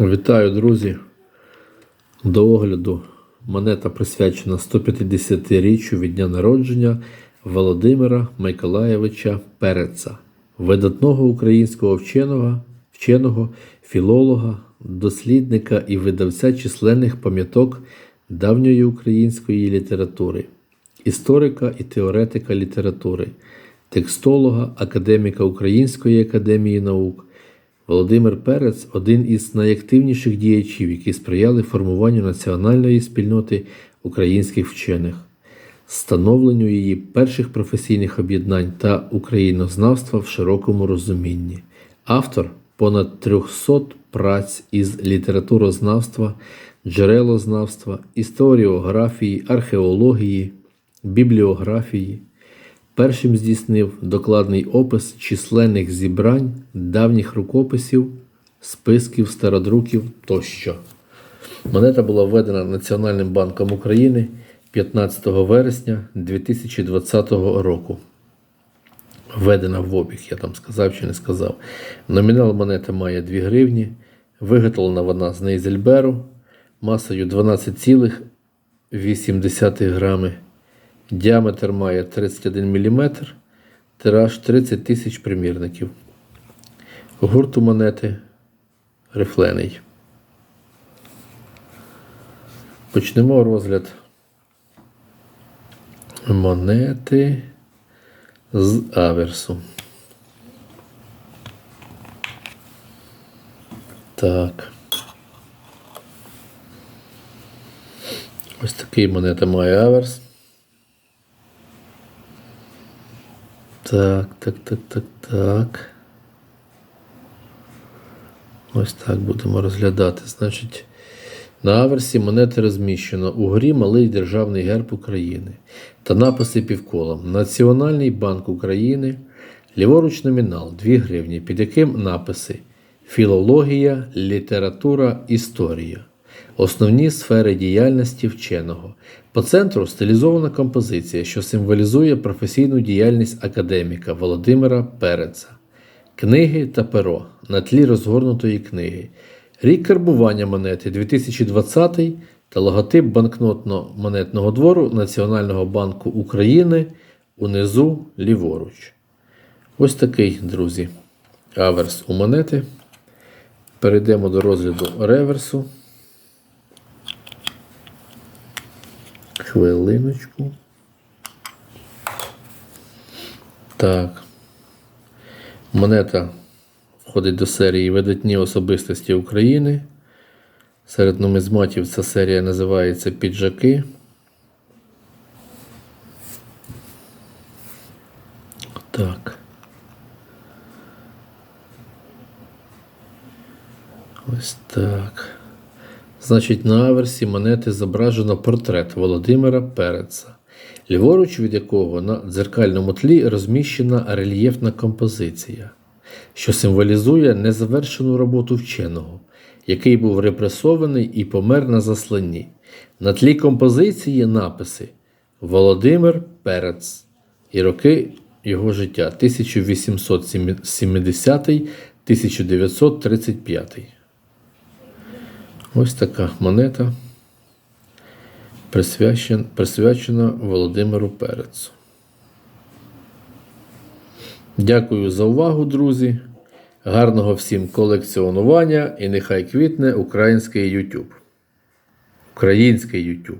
Вітаю, друзі! До огляду монета присвячена 150-річчю від дня народження Володимира Миколаєвича Переца, видатного українського вченого, вченого, філолога, дослідника і видавця численних пам'яток давньої української літератури, історика і теоретика літератури, текстолога, академіка Української академії наук. Володимир Перець один із найактивніших діячів, які сприяли формуванню національної спільноти українських вчених, становленню її перших професійних об'єднань та українознавства в широкому розумінні. Автор понад 300 праць із літературознавства, джерелознавства, історіографії, археології, бібліографії. Першим здійснив докладний опис численних зібрань, давніх рукописів, списків, стародруків тощо. Монета була введена Національним банком України 15 вересня 2020 року. Введена в обіг, я там сказав чи не сказав. Номінал монети має 2 гривні. Виготовлена вона з Нейзельберу масою 12,8 грами. Діаметр має 31 мм, тираж 30 тисяч примірників. Гурт у монети рифлений. Почнемо розгляд монети з аверсу. Так. Ось такий монета має аверс. Так, так, так, так, так. Ось так будемо розглядати. Значить, на аверсі монети розміщено угорі малий державний герб України та написи півколом. Національний банк України, ліворуч номінал 2 гривні, під яким написи Філологія, література, історія. Основні сфери діяльності вченого. По центру стилізована композиція, що символізує професійну діяльність академіка Володимира Переца. Книги та перо на тлі розгорнутої книги. Рік карбування монети 2020 та логотип банкнотно-монетного двору Національного банку України унизу ліворуч. Ось такий, друзі, аверс у монети. Перейдемо до розгляду реверсу. Хвилиночку. Так. Монета входить до серії Видатні особистості України. Серед нумізматів ця серія називається Піджаки. Так. Ось так. Значить, на аверсі монети зображено портрет Володимира Переца, ліворуч від якого на дзеркальному тлі розміщена рельєфна композиція, що символізує незавершену роботу вченого, який був репресований і помер на засланні. На тлі композиції написи Володимир Перец і роки його життя 1870-1935. Ось така монета присвячена, присвячена Володимиру Перецу. Дякую за увагу, друзі. Гарного всім колекціонування і нехай квітне український YouTube. Український YouTube.